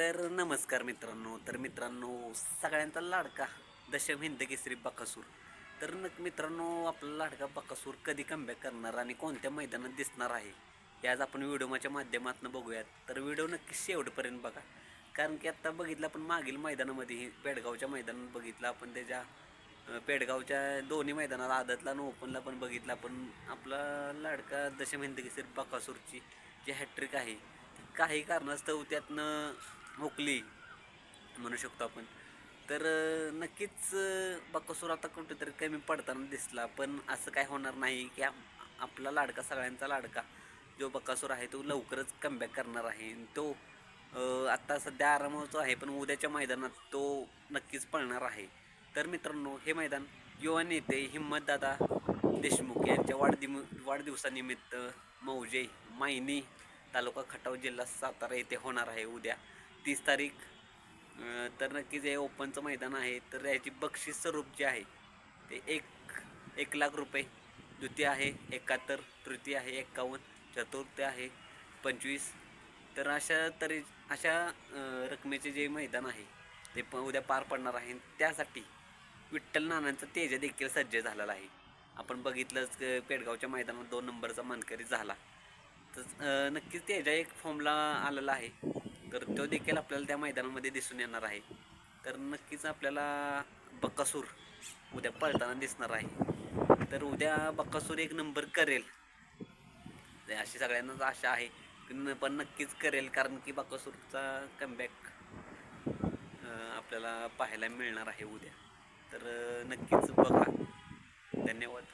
तर नमस्कार मित्रांनो तर मित्रांनो सगळ्यांचा लाडका दशम हिंद केसरी बकासूर. तर न मित्रांनो आपला लाडका बकासूर कधी कमबॅक करणार आणि कोणत्या मैदानात दिसणार आहे हे आज आपण व्हिडिओच्या माध्यमातून बघूयात. तर व्हिडिओ नक्की शेवटपर्यंत बघा. कारण की आत्ता बघितलं आपण मागील मैदानामध्ये पेडगावच्या मैदानात बघितलं आपण त्याच्या पेडगावच्या दोन्ही मैदानात आदतला आणि ओपनला पण बघितलं आपण. आपला लाडका दशम हिंद केसरी बकासूरची जी हॅट्रिक आहे काही कारणास्तव त्यातनं हुकली म्हणू शकतो आपण. तर नक्कीच अं, बकासूर आता कुठेतरी कमी पडताना दिसला पण असं काय होणार नाही की आपला लाडका सगळ्यांचा लाडका जो बकासूर आहे तो लवकरच कमबॅक करणार आहे. आणि तो आत्ता सध्या आरामावरच आहे पण उद्याच्या मैदानात तो नक्कीच पळणार आहे. तर मित्रांनो हे मैदान युवा नेते हिम्मतदादा देशमुख यांच्या वाढदिव वाढदिवसानिमित्त मौजे मायनी तालुका खटाव जिल्हा सातारा येथे होणार आहे उद्या. तीस तारीख. तर नक्कीच हे ओपनचं मैदान आहे. तर याची बक्षीस स्वरूप जे आहे ते एक एक लाख रुपये द्वितीय आहे एकाहत्तर तृतीय आहे एक्कावन्न चतुर्थ आहे पंचवीस. तर अशा तरी अशा रकमेचे जे मैदान आहे ते प उद्या पार पडणार आहे. त्यासाठी विठ्ठल नानांचा तेज देखील सज्ज झालेला आहे. आपण बघितलंच क- पेडगावच्या मैदानात दोन नंबरचा मानकरी झाला. तर नक्कीच तेजा एक फॉर्मला आलेला आहे. तर तो देखील आपल्याला त्या मैदानामध्ये दिसून येणार आहे. तर नक्कीच आपल्याला बक्कासूर उद्या पळताना दिसणार आहे. तर उद्या बक्कासूर एक नंबर करेल. अशी सगळ्यांनाच आशा आहे पण- पण नक्कीच करेल कारण की बकासूरचा कमबॅक आपल्याला पाहायला मिळणार आहे उद्या. तर नक्कीच बघा. धन्यवाद.